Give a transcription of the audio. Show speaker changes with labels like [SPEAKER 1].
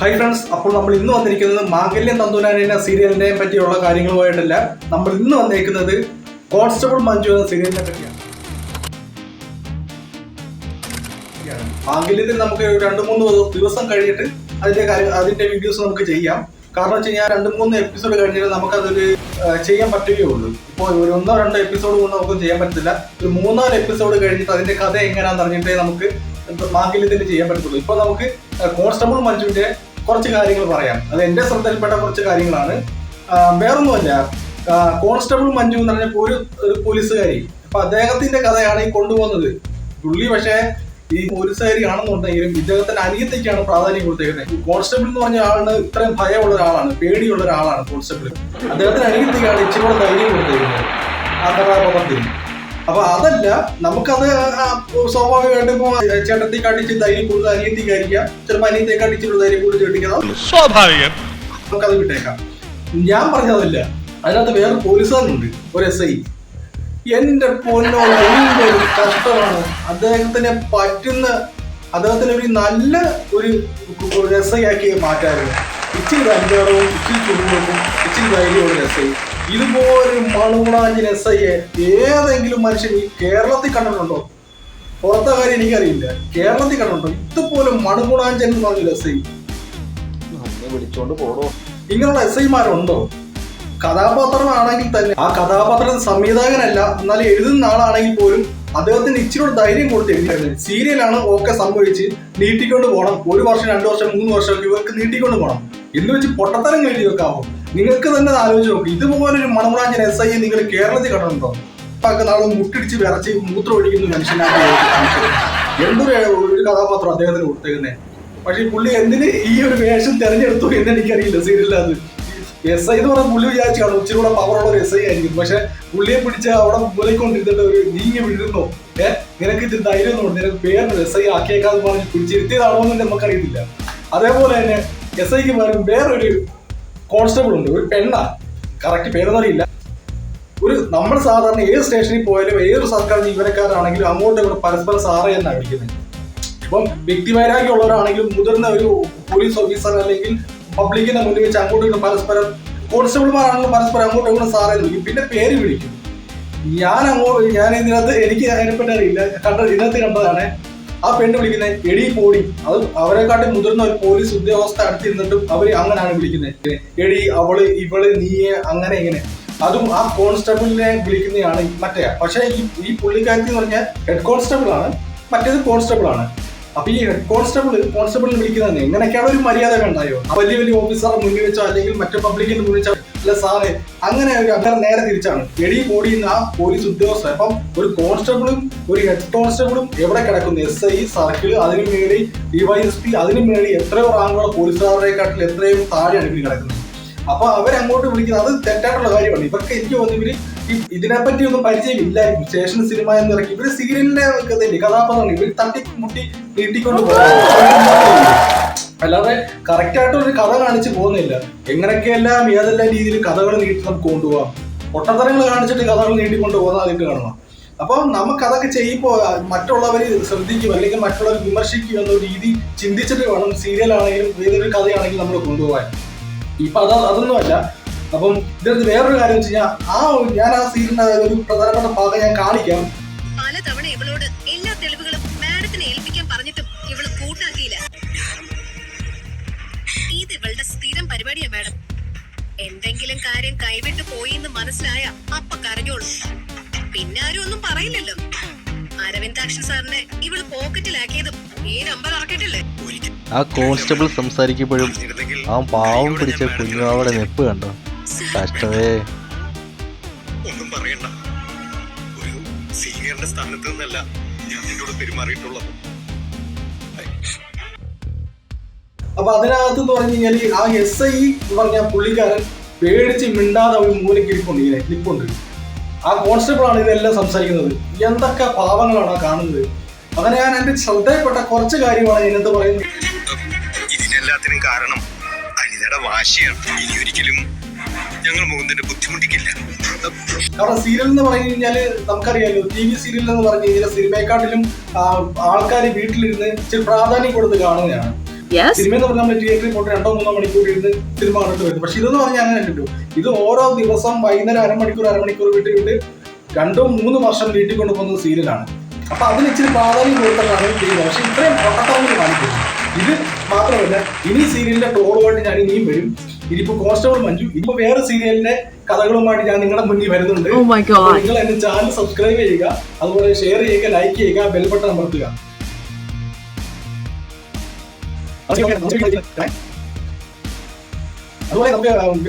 [SPEAKER 1] Hi friends അപ്പോൾ നമ്മൾ ഇന്ന് വന്നിരിക്കുന്നത് മാംഗല്യം എന്ന സീരിയലിനെ പറ്റിയുള്ള കാര്യങ്ങളുമായിട്ടല്ല. നമ്മൾ ഇന്ന് വന്നിരിക്കുന്നത് കോൺസ്റ്റബിൾ മഞ്ജു എന്ന സീരിയലിനെ പറ്റിയാണ്. മാംഗല്യത്തിൽ നമുക്ക് രണ്ട് മൂന്ന് ദിവസം കഴിഞ്ഞിട്ട് അതിന്റെ കാര്യം അതിന്റെ വീഡിയോസ് നമുക്ക് ചെയ്യാം. കാരണം വെച്ച് കഴിഞ്ഞാൽ രണ്ട് മൂന്ന് എപ്പിസോഡ് കഴിഞ്ഞിട്ട് നമുക്കതൊരു ചെയ്യാൻ പറ്റുകയുള്ളൂ ഇപ്പോൾ ഒരു ഒന്നോ രണ്ടോ എപ്പിസോഡ് കൊണ്ട് നമുക്ക് ചെയ്യാൻ പറ്റത്തില്ല. ഒരു മൂന്നാൽ എപ്പിസോഡ് കഴിഞ്ഞിട്ട് അതിന്റെ കഥ എങ്ങനെയാണെന്ന് അറിഞ്ഞിട്ടേ നമുക്ക് മാംഗല്യത്തിൽ ചെയ്യാൻ പറ്റത്തുള്ളൂ. ഇപ്പൊ നമുക്ക് കോൺസ്റ്റബിൾ മഞ്ജുവിന്റെ കുറച്ച് കാര്യങ്ങൾ പറയാം അത് എന്റെ ശ്രദ്ധയിൽപ്പെട്ട കുറച്ച് കാര്യങ്ങളാണ് വേറൊന്നുമല്ല കോൺസ്റ്റബിൾ മഞ്ജു എന്ന് പറഞ്ഞ ഒരു പോലീസുകാരി അപ്പൊ അദ്ദേഹത്തിന്റെ കഥയാണ് ഈ കൊണ്ടുപോകുന്നത് പുള്ളി പക്ഷേ ഈ പോലീസുകാരി ആണെന്നുണ്ടെങ്കിലും ഇദ്ദേഹത്തിന്റെ അനിയത്തേക്കാണ് പ്രാധാന്യം കൊടുത്തേക്കുന്നത് കോൺസ്റ്റബിൾ എന്ന് പറഞ്ഞ ആളിന് ഇത്രയും ഭയമുള്ള ഒരാളാണ് പേടിയുള്ള ഒരാളാണ് കോൺസ്റ്റബിൾ അദ്ദേഹത്തിന് അനിയത്തേക്കാണ് ഇച്ചിരി കൂടെ ധൈര്യം കൊടുത്തേക്കുന്നത് ആ കഥാപാത്രത്തിൽ അപ്പൊ അതല്ല നമുക്കത് സ്വാഭാവികമായിട്ട് ഇപ്പൊ ചേട്ടത്തി ചിലപ്പോൾ അനിയത്തെ കൂടുതൽ
[SPEAKER 2] സ്വാഭാവികം.
[SPEAKER 1] നമുക്കത് വിട്ടേക്കാം. ഞാൻ പറഞ്ഞതല്ല അതിനകത്ത് വേറെ പോലീസുകാരുണ്ട് ഒരു എസ് ഐ. എന്റെ പൊന്നോ എന്തൊരു കഷ്ടമാണ്. അദ്ദേഹത്തിനെ പറ്റുന്ന അദ്ദേഹത്തിന് ഒരു നല്ല ഒരു എസ് ഐ ആക്കി മാറ്റാറുണ്ട് ഇച്ചിരി അഞ്ചാറും ഇച്ചിരി ചുരുങ്ങും ഇച്ചിരി ധൈര്യവും എസ് ഇതുപോലെ മണുകുണാഞ്ചിന് എസ് ഐയെ ഏതെങ്കിലും മനുഷ്യൻ ഈ കേരളത്തിൽ കണ്ടിട്ടുണ്ടോ? പുറത്തെ കാര്യം എനിക്കറിയില്ല. കേരളത്തിൽ കണ്ടിട്ടുണ്ടോ? ഇതുപോലെ മണുകുണാഞ്ചൻ എന്ന് പറഞ്ഞൊരു എസ് ഐ
[SPEAKER 3] വിളിച്ചോണ്ട് പോടോ.
[SPEAKER 1] ഇങ്ങനെയുള്ള എസ് ഐമാരുണ്ടോ കഥാപാത്രമാണെങ്കിൽ തന്നെ. ആ കഥാപാത്രം സംവിധായകനല്ല എന്നാൽ എഴുതുന്ന ആളാണെങ്കിൽ പോലും അദ്ദേഹത്തിന് ഇച്ചിരി ധൈര്യം കൊടുത്ത് എഴുതിയായിരുന്നു സീരിയലാണ് ഒക്കെ സംഭവിച്ച് നീട്ടിക്കൊണ്ട് പോകണം ഒരു വർഷം രണ്ടു വർഷം മൂന്ന് വർഷം ഇവർക്ക് നീട്ടിക്കൊണ്ട് പോകണം എന്ന് വെച്ച് പൊട്ടത്തരം എഴുതി വെക്കാവോ? നിങ്ങൾക്ക് തന്നെ ആലോചിച്ച് നോക്കും. ഇതുപോലെ ഒരു മണമുളാഞ്ചൻ എസ് ഐ നിങ്ങൾ കേരളത്തിൽ കണ്ടിട്ടുണ്ടോ? ഇപ്പൊക്കെ നാളെ മുട്ടിടിച്ച് വിറച്ച് മൂത്രം ഒഴിക്കുന്ന മനുഷ്യനാണ്. എന്തൊരു ഒരു കഥാപാത്രം അദ്ദേഹത്തിന് കൊടുത്തേക്കുന്നത് പക്ഷെ പുള്ളി എന്തിന് ഈ ഒരു വേഷം തെരഞ്ഞെടുത്തു എന്ന് എനിക്കറിയില്ല സീരിയലിനകത്ത്. എസ് ഐ എന്ന് പറഞ്ഞ പുള്ളി വിചാരിച്ചു കാണും ഇച്ചിരി കൂടെ പവറുള്ള ഒരു എസ് ഐ ആയിരിക്കും. പക്ഷെ പുള്ളിയെ പിടിച്ച് അവിടെ മൂലക്കൊണ്ടിരുന്നിട്ട് ഒരു നീങ്ങി വിടുന്നോ ഏ നിനക്ക് ഇത് ധൈര്യം ഒന്നും നിനക്ക് പേര് എസ് ഐ ആക്കിയേക്കാന്ന് പറഞ്ഞ് പിടിച്ചിരുത്തിയതാണോ എന്ന് നമുക്കറിയത്തില്ല. അതേപോലെ തന്നെ എസ് ഐക്ക് പകരം വേറൊരു കോൺസ്റ്റബിൾ ഉണ്ട്. ഒരു പെണ്ണാ. കറക്റ്റ് അറിയില്ല ഒരു നമ്മൾ സാധാരണ ഏത് സ്റ്റേഷനിൽ പോയാലും ഏത് സർക്കാർ ജീവനക്കാരാണെങ്കിലും അങ്ങോട്ടും ഇങ്ങോട്ട് പരസ്പരം സാറേ എന്നാണ് വിളിക്കുന്നത്. ഇപ്പം വ്യക്തിവൈരാഗ്യമുള്ളവരാണെങ്കിലും മുതിർന്ന ഒരു പോലീസ് ഓഫീസർ അല്ലെങ്കിൽ പബ്ലിക്കിന്റെ മുന്നിൽ വെച്ച് അങ്ങോട്ടും ഇങ്ങോട്ടും പരസ്പരം കോൺസ്റ്റബിൾമാരാണെങ്കിലും പരസ്പരം അങ്ങോട്ടും ഇങ്ങോട്ടും സാറേ എന്ന് വിളിക്കും. പിന്നെ പേര് വിളിക്കും. ഞാൻ അങ്ങോട്ട് ഞാൻ ഇതിനകത്ത് എനിക്ക് അതിനെപ്പറ്റി അറിയില്ല. കണ്ട ഇതിനകത്ത് കണ്ടതാണ്. ആ പെണ്ണ് വിളിക്കുന്നത് എടി പോടി. അത് അവരെക്കാട്ടും മുതിർന്ന ഒരു പോലീസ് ഉദ്യോഗസ്ഥ അടുത്തിരുന്നിട്ടും അവർ അങ്ങനെയാണ് വിളിക്കുന്നത് എടി അവൾ ഇവൾ നീ അങ്ങനെ ഇങ്ങനെ. അതും ആ കോൺസ്റ്റബിളിനെ വിളിക്കുന്നതാണ് മറ്റേ. പക്ഷേ ഈ ഈ പുള്ളിക്കാരത്തി എന്ന് പറഞ്ഞാൽ ഹെഡ് കോൺസ്റ്റബിൾ ആണ് മറ്റേത് കോൺസ്റ്റബിൾ ആണ് അപ്പൊ ഈ കോൺസ്റ്റബിൾ കോൺസ്റ്റബിളിനെ വിളിക്കുന്നത് ഇങ്ങനെയൊക്കെയാണ് ഒരു മര്യാദ ഉണ്ടായോ? വലിയ വലിയ ഓഫീസറെ മുന്നിൽ വെച്ചോ അല്ലെങ്കിൽ മറ്റു പബ്ലിക്കിന്റെ മുന്നിൽ വെച്ചോ അല്ല സാറേ അങ്ങനെ ഒരു അഭ്യർത്ഥന നേരെ തിരിച്ചാണ്. എടി എന്ന ആ പോലീസ് ഉദ്യോഗസ്ഥർ അപ്പം ഒരു കോൺസ്റ്റബിളും ഒരു ഹെഡ് കോൺസ്റ്റബിളും എവിടെ കിടക്കുന്നു? എസ് ഐ സർക്കിൾ അതിനു മേടി ഡിവൈഎസ്പി അതിനു മേടി എത്രയോ റാങ്കുള്ള പോലീസുകാരുടെ കാട്ടിൽ എത്രയും താഴെ ഇവർ കിടക്കുന്നത് അപ്പൊ അവരങ്ങോട്ട് വിളിക്കുന്നത് അത് തെറ്റായിട്ടുള്ള കാര്യമാണ്. ഇവർക്ക് എനിക്ക് തോന്നുന്നു ഇവർ ഇതിനെപ്പറ്റി ഒന്നും പരിചയമില്ലായിരുന്നു സ്റ്റേഷൻ സിനിമ എന്ന് ഇറക്കി ഇവർ സീരിയലിന്റെ കഥയില്ലേ കഥാപാത്രമാണ് ഇവർ തട്ടി മുട്ടി നീട്ടിക്കൊണ്ട് പോകും അല്ലാതെ കറക്റ്റ് ആയിട്ട് ഒരു കഥ കാണിച്ച് പോകുന്നില്ല. എങ്ങനെയൊക്കെയെല്ലാം ഏതെല്ലാം രീതിയിൽ കഥകൾ നീട്ടി നമുക്ക് കൊണ്ടുപോകാം. പൊട്ടത്തരങ്ങൾ കാണിച്ചിട്ട് കഥകൾ നീട്ടിക്കൊണ്ട് പോകുന്ന അതിട്ട് കാണണം അപ്പോൾ നമുക്ക് അതൊക്കെ ചെയ്യുമ്പോൾ മറ്റുള്ളവർ ശ്രദ്ധിക്കും അല്ലെങ്കിൽ മറ്റുള്ളവർ വിമർശിക്കും എന്ന രീതി ചിന്തിച്ചിട്ട് വേണം സീരിയൽ ആണെങ്കിലും ഏതൊരു കഥയാണെങ്കിലും നമ്മൾ കൊണ്ടുപോകാൻ. ഇപ്പൊ അത് അതൊന്നുമല്ല അപ്പം ഇതിനകത്ത് വേറൊരു കാര്യം വെച്ച് കഴിഞ്ഞാൽ ആ ഞാൻ ആ സീരിയലിന്റെ ഒരു പ്രധാനപ്പെട്ട ഭാഗം ഞാൻ കാണിക്കാം.
[SPEAKER 4] പലതവണ ഇവളോട് എല്ലാ തെളിവുകളും മാഡത്തിനെ ഏൽപ്പിക്കാൻ പറഞ്ഞിട്ടും ഇവൾ കൂട്ടാക്കിയില്ല. ഇത് ഇവളുടെ സ്ഥിരം പരിപാടിയാ മാഡം. എന്തെങ്കിലും കാര്യം കൈവിട്ടു പോയി എന്ന് മനസ്സിലായ അപ്പ കരഞ്ഞോളൂ. പിന്നെ ആരും ഒന്നും പറയില്ലല്ലോ. അരവിന്ദാക്ഷൻ സാറിനെ ഇവൾ പോക്കറ്റിലാക്കിയതും ഈ നമ്പർ ഇറക്കിയിട്ടില്ലേ?
[SPEAKER 3] ആ കോൺസ്റ്റബിൾ സംസാരിക്കുമ്പോഴും ആ പാവം പിടിച്ച കുഞ്ഞുവാവയുടെ നെപ്പ് കണ്ടോ? കഷ്ടമേ
[SPEAKER 2] ഒന്നും പറയണ്ട. ഒരു സീനിയറിന്റെ സ്ഥാനത്ത് നിന്നല്ല ഞാൻ നിന്നോട് പെരുമാറിയിട്ടുള്ളത്.
[SPEAKER 1] അപ്പൊ അതിനകത്ത് പറഞ്ഞു കഴിഞ്ഞാൽ ആ എസ് ഐ എന്ന് പറഞ്ഞ പുള്ളിക്കാരൻ പേടിച്ച് മിണ്ടാതെ ഒരു മൂലയ്ക്ക് ഇരിപ്പുണ്ട് ഇങ്ങനെ നിൽപ്പുണ്ട്. ആ കോൺസ്റ്റബിൾ ആണ് ഇതെല്ലാം സംസാരിക്കുന്നത്. എന്തൊക്കെ പാവങ്ങളാണ് ആ കാണുന്നത്. അങ്ങനെ ഞാൻ എന്റെ ശ്രദ്ധയിൽപ്പെട്ട കുറച്ച് കാര്യമാണ് ഇതിനകത്ത് പറയുന്നത്.
[SPEAKER 2] ഇതിനെല്ലാത്തിനും കാരണം അനിതയുടെ വാശിയാണ്. ഇനി ഒരിക്കലും ഞങ്ങൾ മുകുന്ദനെ ബുദ്ധിമുട്ടിക്കില്ല.
[SPEAKER 1] കാരണം സീരിയൽ എന്ന് പറഞ്ഞു കഴിഞ്ഞാൽ നമുക്കറിയാലോ ടി വി സീരിയൽ എന്ന് പറഞ്ഞു കഴിഞ്ഞാൽ സിനിമയെക്കാട്ടിലും ആൾക്കാർ വീട്ടിലിരുന്ന് ഇച്ചിരി പ്രാധാന്യം കൊടുത്ത്
[SPEAKER 5] കാണുകയാണ്
[SPEAKER 1] സിനിമ എന്ന് പറഞ്ഞാൽ നമ്മൾ തിയേറ്ററിൽ പോയിട്ട് രണ്ടോ മൂന്നോ മണിക്കൂർ ഇരുന്ന് സിനിമ കണ്ടിട്ട് വരുന്നത്. പക്ഷെ ഇതെന്ന് പറഞ്ഞാൽ അങ്ങനെ അല്ലല്ലോ. ഇത് ഓരോ ദിവസം വൈകുന്നേരം അരമണിക്കൂർ അരമണിക്കൂർ വിട്ട് വിട്ട് രണ്ടോ മൂന്ന് വർഷം വീട്ടിൽ കൊണ്ടുപോകുന്ന സീരിയലാണ് അപ്പൊ അതിന് ഇച്ചിരി പ്രാധാന്യം കൊടുത്തതാണ് ചെയ്യുന്നത്. പക്ഷെ ഇത്രയും പൊട്ടത്തവങ്ങൾ കാണിക്കുന്നത്. ഇത് മാത്രമല്ല ഇനി സീരിയലിന്റെ ടോളുമായിട്ട് ഞാൻ ഇനിയും വരും ഇനിയിപ്പോ കോൺസ്റ്റബിൾ മഞ്ജു ഇപ്പൊ വേറെ സീരിയലിന്റെ കഥകളുമായിട്ട് ഞാൻ നിങ്ങളുടെ മുന്നിൽ വരുന്നുണ്ട് നിങ്ങൾ എന്റെ ചാനൽ സബ്സ്ക്രൈബ് ചെയ്യുക അതുപോലെ ഷെയർ ചെയ്യുക ലൈക്ക് ചെയ്യുക ബെൽ ബട്ടൺ അമർത്തുക അതുപോലെ നമുക്ക്